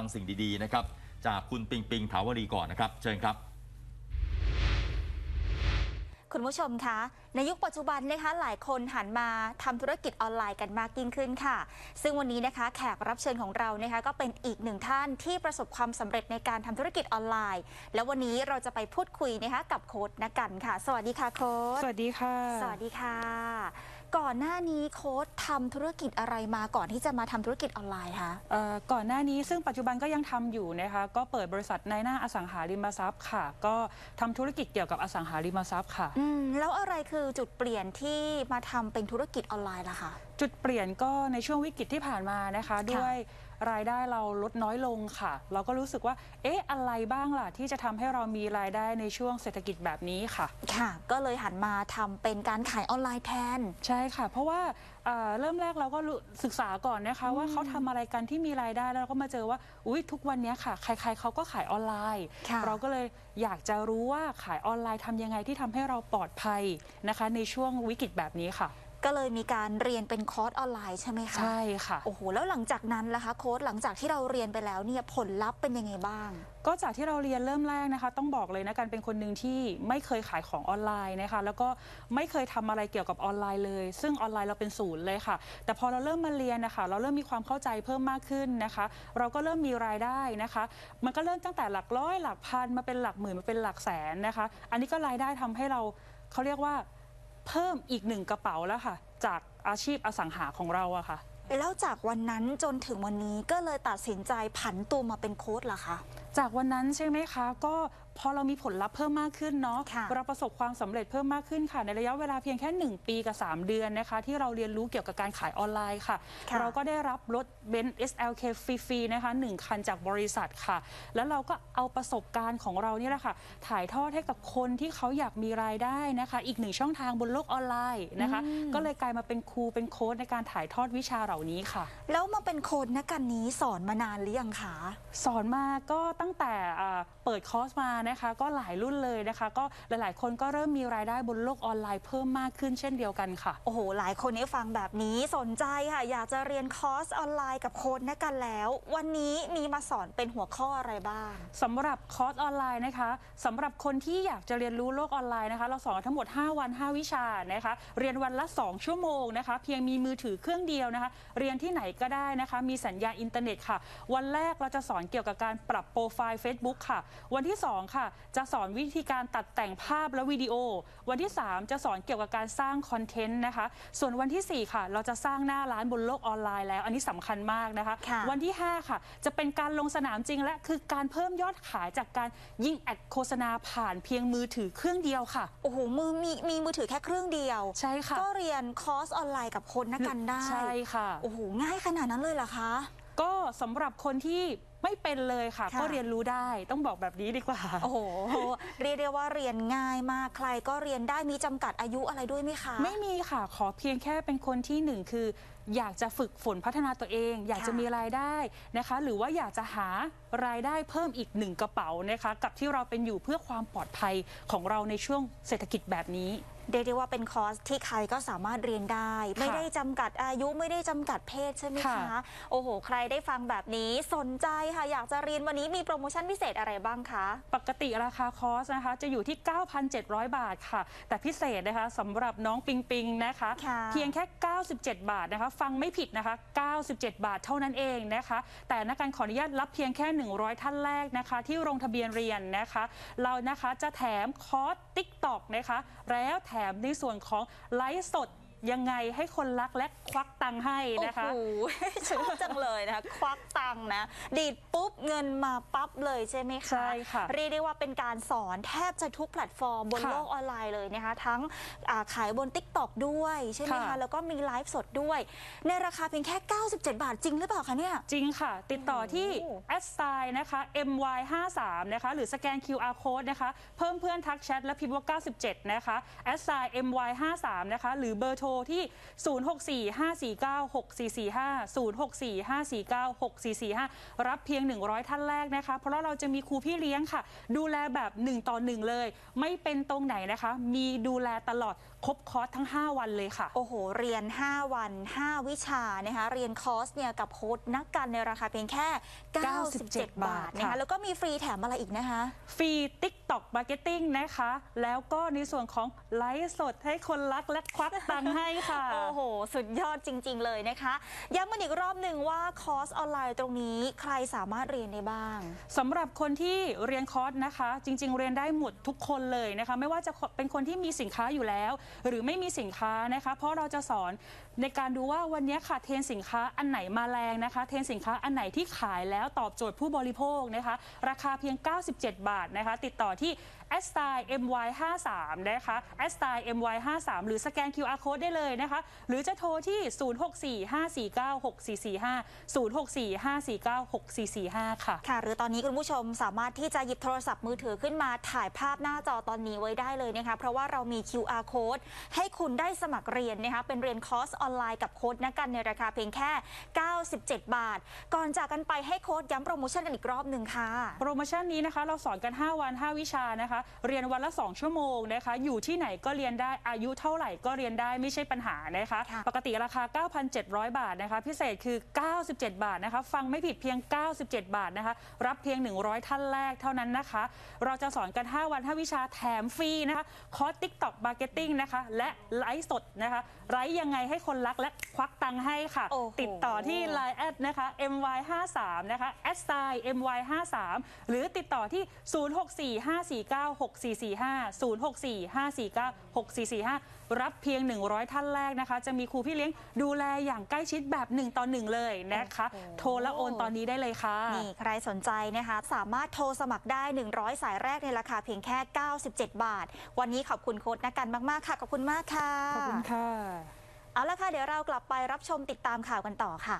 ฟังสิ่งดีๆนะครับจากคุณปิงปิงถาวรีก่อนนะครับ เชิญครับ คุณผู้ชมคะในยุคปัจจุบันนะคะหลายคนหันมาทำธุรกิจออนไลน์กันมากยิ่งขึ้นค่ะ ซึ่งวันนี้นะคะแขกรับเชิญของเรานะคะก็เป็นอีกหนึ่งท่านที่ประสบความสำเร็จในการทำธุรกิจออนไลน์ แล้ววันนี้เราจะไปพูดคุยนะคะกับโค้ดนักกันค่ะ สวัสดีค่ะโค้ดสวัสดีค่ะ สวัสดีค่ะ ก่อนหน้านี้โค้ดทำธุรกิจอะไรมาก่อนที่จะมาทำธุรกิจออนไลน์คะ เอ่อก่อนหน้านี้ซึ่งปัจจุบันก็ยังทำอยู่นะคะก็เปิดบริษัทในหน้าอสังหาริมทรัพย์ค่ะ ก็ทำธุรกิจเกี่ยวกับอสังหาริมทรัพย์ค่ะ อืม แล้วอะไรคือจุดเปลี่ยนที่มาทำเป็นธุรกิจออนไลน์ล่ะคะ จุดเปลี่ยนก็ในช่วงวิกฤตที่ผ่านมานะคะ ด้วยรายได้เราลดน้อยลงค่ะ เราก็รู้สึกว่า เอ๊ะ อะไรบ้างล่ะ ที่จะทำให้เรามีรายได้ในช่วงเศรษฐกิจแบบนี้ค่ะ ค่ะ ก็เลยหันมาทำเป็นการขายออนไลน์แทน ใช่ค่ะ เพราะว่าเอ่อเริ่มแรกเราก็รู้ศึกษาก่อนนะคะ ว่าเขาทำอะไรกันที่มีรายได้แล้วเราก็มาเจอว่าอุ้ยทุกวันนี้ค่ะ ใคร ๆเขาก็ขายออนไลน์ ค่ะ เราก็เลยอยากจะรู้ว่าขายออนไลน์ทำยังไงที่ทำให้เราปลอดภัยนะคะ ในช่วงวิกฤตแบบนี้ค่ะ ก็เลยมีการเรียนเป็นคอร์สออนไลน์ใช่ไหมคะใช่ค่ะ โอ้โหแล้วหลังจากนั้นล่ะคะโค้ดหลังจากที่เราเรียนไปแล้วเนี่ยผลลัพธ์เป็นยังไงบ้าง ก็จากที่เราเรียนเริ่มแรกนะคะ ต้องบอกเลยนะการเป็นคนหนึ่งที่ไม่เคยขายของออนไลน์นะคะ แล้วก็ไม่เคยทำอะไรเกี่ยวกับออนไลน์เลย ซึ่งออนไลน์เราเป็นศูนย์เลยค่ะ แต่พอเราเริ่มมาเรียนนะคะเราเริ่มมีความเข้าใจเพิ่มมากขึ้นนะคะ เราก็เริ่มมีรายได้นะคะ มันก็เริ่มตั้งแต่หลักร้อยหลักพันมาเป็นหลักหมื่นมาเป็นหลักแสนนะคะ อันนี้ก็รายได้ทำให้เราเขาเรียกว่า เพิ่มอีกหนึ่งกระเป๋าแล้วค่ะ จากอาชีพอสังหาของเราอะค่ะ แล้วจากวันนั้นจนถึงวันนี้ก็เลยตัดสินใจผันตัวมาเป็นโค้ดล่ะคะ จากวันนั้นใช่ไหมคะ ก็พอเรามีผลลัพธ์เพิ่มมากขึ้นเนาะค่ะเราประสบความสำเร็จเพิ่มมากขึ้นค่ะ ในระยะเวลาเพียงแค่ 1 ปีกับ 3 เดือนนะคะ ที่เราเรียนรู้เกี่ยวกับการขายออนไลน์ค่ะ ค่ะ เราก็ได้รับรถเบนซ์ SLK ฟรีๆนะคะ1คันจากบริษัทค่ะ แล้วเราก็เอาประสบการณ์ของเรานี่แหละค่ะ ถ่ายทอดให้กับคนที่เขาอยากมีรายได้นะคะ อีกหนึ่งช่องทางบนโลกออนไลน์นะคะ ก็เลยกลายมาเป็นครูเป็นโค้ดในการถ่ายทอดวิชาเหล่านี้ค่ะ แล้วมาเป็นโค้ดนักกันนี้สอนมานานหรือยังคะ สอนมาก็ตั้งแต่อ่าเปิดคอร์สมานะคะ ก็หลายรุ่นเลยนะคะ ก็หลายๆ คนก็เริ่มมีรายได้บนโลกออนไลน์เพิ่มมากขึ้นเช่นเดียวกันค่ะ โอ้โห หลายคนนี้ฟังแบบนี้สนใจค่ะ อยากจะเรียนคอร์สออนไลน์กับโค้ดนักกันแล้ว วันนี้มีมาสอนเป็นหัวข้ออะไรบ้างสำหรับคอร์สออนไลน์นะคะสำหรับคนที่อยากจะเรียนรู้โลกออนไลน์นะคะ เราสอนทั้งหมด 5 วัน 5 วิชานะคะ เรียนวันละ 2 ชั่วโมงนะคะ เพียงมีมือถือเครื่องเดียวนะคะ เรียนที่ไหนก็ได้นะคะ มีสัญญาณอินเทอร์เน็ตค่ะ วันแรกเราจะสอนเกี่ยวกับการปรับโปรไฟล์ Facebook ค่ะ วันที่2ค่ะ จะสอนวิธีการตัดแต่งภาพและวิดีโอ วันที่ 3 จะสอนเกี่ยวกับการสร้างคอนเทนต์นะคะ ส่วนวันทีสี่4 ค่ะ เราจะสร้างหน้าร้านบนโลกออนไลน์แล้ว อันนี้สำคัญมากนะคะค่ะวันที่ 5 ค่ะ จะเป็นการลงสนามจริง และคือการเพิ่มยอดขายจากการยิงแอดโฆษณาผ่านเพียงมือถือเครื่องเดียวค่ะ โอ้โห มือมีมีมือถือแค่เครื่องเดียว ใช่ค่ะ ก็เรียนคอร์สออนไลน์กับโค้ดนักกันได้ ใช่ค่ะ โอ้โห ง่ายขนาดนั้นเลยเหรอคะ ก็สำหรับคนที่ ไม่เป็นเลยค่ะ ค่ะ ก็เรียนรู้ได้ต้องบอกแบบนี้ดีกว่า โอ้โห เรียกได้ว่าเรียนง่ายมากใครก็เรียนได้มีจำกัดอายุอะไรด้วยไหมคะ ไม่มีค่ะขอเพียงแค่เป็นคนที่หนึ่งคือ อยากจะฝึกฝนพัฒนาตัวเอง อยากจะค่ะมีรายได้นะคะ หรือว่าอยากจะหารายได้เพิ่มอีกหนึ่งกระเป๋านะคะ กับที่เราเป็นอยู่เพื่อความปลอดภัยของเราในช่วงเศรษฐกิจแบบนี้ เรียกได้ว่าเป็นคอร์สที่ใครก็สามารถเรียนได้ ไม่ได้จำกัดอายุไม่ได้จำกัดเพศใช่ไหมคะ ค่ะ โอ้โห ใครได้ฟังแบบนี้สนใจค่ะ อยากจะเรียนวันนี้มีโปรโมชั่นพิเศษอะไรบ้างคะ ปกติราคาคอร์สนะคะ จะอยู่ที่ 9,700 บาทค่ะ แต่พิเศษนะคะสำหรับน้องปิงปิงนะคะ ค่ะเพียงแค่ 97 บาทนะคะ ฟังไม่ผิดนะคะ 97 บาทเท่านั้นเองนะคะ แต่นักการขออนุญาตรับเพียงแค่ 100 ท่านแรกนะคะ ที่ลงทะเบียนเรียนนะคะ เรานะคะจะแถมคอร์สติ๊กตอกนะคะ แล้วแถมในส่วนของไลฟ์สด ยังไงให้คนรักและควักตังค์ให้นะคะ โอ้โห ชอบจังเลยนะคะ ควักตังค์นะ ดีดปุ๊บเงินมาปั๊บเลยใช่ไหมคะ ใช่ค่ะเรียกได้ว่าเป็นการสอนแทบจะทุกแพลตฟอร์มบนค่ะโลกออนไลน์เลยนะคะ ทั้งอ่าขายบน t ิ k t o k ด้วยใช่ไหมคะค่ะแล้วก็มีไลฟ์สดด้วย ในราคาเพียงแค่ 97 บาทจริงหรือเปล่าคะเนี่ย จริงค่ะ ติดต่อที่ โอ้โหแอดไซน์นะคะ my53 นะคะ หรือสแกน QR code นะคะ เพิ่มเพื่อนทักแชทและพิมพ์ว่า 97 นะคะแอดไซน์ my53 นะคะ หรือเบอร์โทรที่ 0645496445 0645496445 รับเพียง 100 ท่านแรกนะคะ เพราะว่าเราจะมีครูพี่เลี้ยงค่ะ ดูแลแบบ 1 ต่อ 1 เลย ไม่เป็นตรงไหนนะคะ มีดูแลตลอดครบคอร์สทั้ง 5 วันเลยค่ะ โอ้โห เรียน 5 วัน 5 วิชานะคะเรียนคอร์สเนี่ยกับโค้ดนักกันในราคาเพียงแค่ 97 บาทนะคะค่ะแล้วก็มีฟรีแถมอะไรอีกนะคะ ฟรี TikTok Marketing นะคะ แล้วก็ในส่วนของไลฟ์สดให้คนรักและควักตังค์ให้ค่ะ โอ้โห สุดยอดจริง ๆ เลยนะคะย้ำกันอีกรอบหนึ่งว่าคอร์สออนไลน์ตรงนี้ใครสามารถเรียนได้บ้างสำหรับคนที่เรียนคอร์สนะคะ จริง ๆ เรียนได้หมดทุกคนเลยนะคะ ไม่ว่าจะเป็นคนที่มีสินค้าอยู่แล้ว หรือไม่มีสินค้านะคะ เพราะเราจะสอนในการดูว่าวันนี้ค่ะเทรนด์สินค้าอันไหนมาแรงนะคะ เทรนด์สินค้าอันไหนที่ขายแล้วตอบโจทย์ผู้บริโภคนะคะ ราคาเพียง 97 บาทนะคะ ติดต่อที่ที่ s t y my53 นะคะ s t y my53 หรือสแกน QR code ได้เลยนะคะ หรือจะโทรที่0645496445 ค่ะ ค่ะ หรือตอนนี้คุณผู้ชมสามารถที่จะหยิบโทรศัพท์มือถือขึ้นมาถ่ายภาพหน้าจอตอนนี้ไว้ได้เลยนะคะ เพราะว่าเรามี QR code ให้คุณได้สมัครเรียนนะคะ เป็นเรียนคอร์สออนไลน์กับโค้ดนักกันในราคาเพียงแค่ 97 บาท ก่อนจากกันไปให้โค้ดย้ำโปรโมชั่นกันอีกรอบหนึ่งค่ะ โปรโมชั่นนี้นะคะ เราสอนกัน 5 วัน 5 วิชานะคะเรียนวันละ 2 ชั่วโมงนะคะ อยู่ที่ไหนก็เรียนได้อายุเท่าไหร่ก็เรียนได้ไม่ใช่ปัญหานะคะค่ะปกติราคา 9,700 บาทนะคะ พิเศษคือ 97 บาทนะคะ ฟังไม่ผิดเพียง 97 บาทนะคะ รับเพียง 100 ท่านแรกเท่านั้นนะคะ เราจะสอนกัน 5 วัน 5 วิชาแถมฟรีนะคะ คอร์ส TikTok Marketing นะคะ และไลฟ์สดนะคะ ไลฟ์ยังไงให้คนรักและควักตังค์ให้ค่ะ โอ้โห ติดต่อที่ Line แอดนะคะ my53 นะคะ s t y my53 หรือติดต่อที่0645496445 0645496445 รับเพียง 100 ท่านแรกนะคะ จะมีครูพี่เลี้ยงดูแลอย่างใกล้ชิดแบบ 1 ต่อ 1 เลยนะคะโอ้โหโทรและโอนตอนนี้ได้เลยค่ะ นี่ใครสนใจนะคะ สามารถโทรสมัครได้ 100 สายแรกในราคาเพียงแค่ 97 บาท วันนี้ขอบคุณโค้ดนักกันมาก ๆ ค่ะ ขอบคุณมากค่ะ ขอบคุณค่ะ เอาละค่ะ เดี๋ยวเรากลับไปรับชมติดตามข่าวกันต่อค่ะ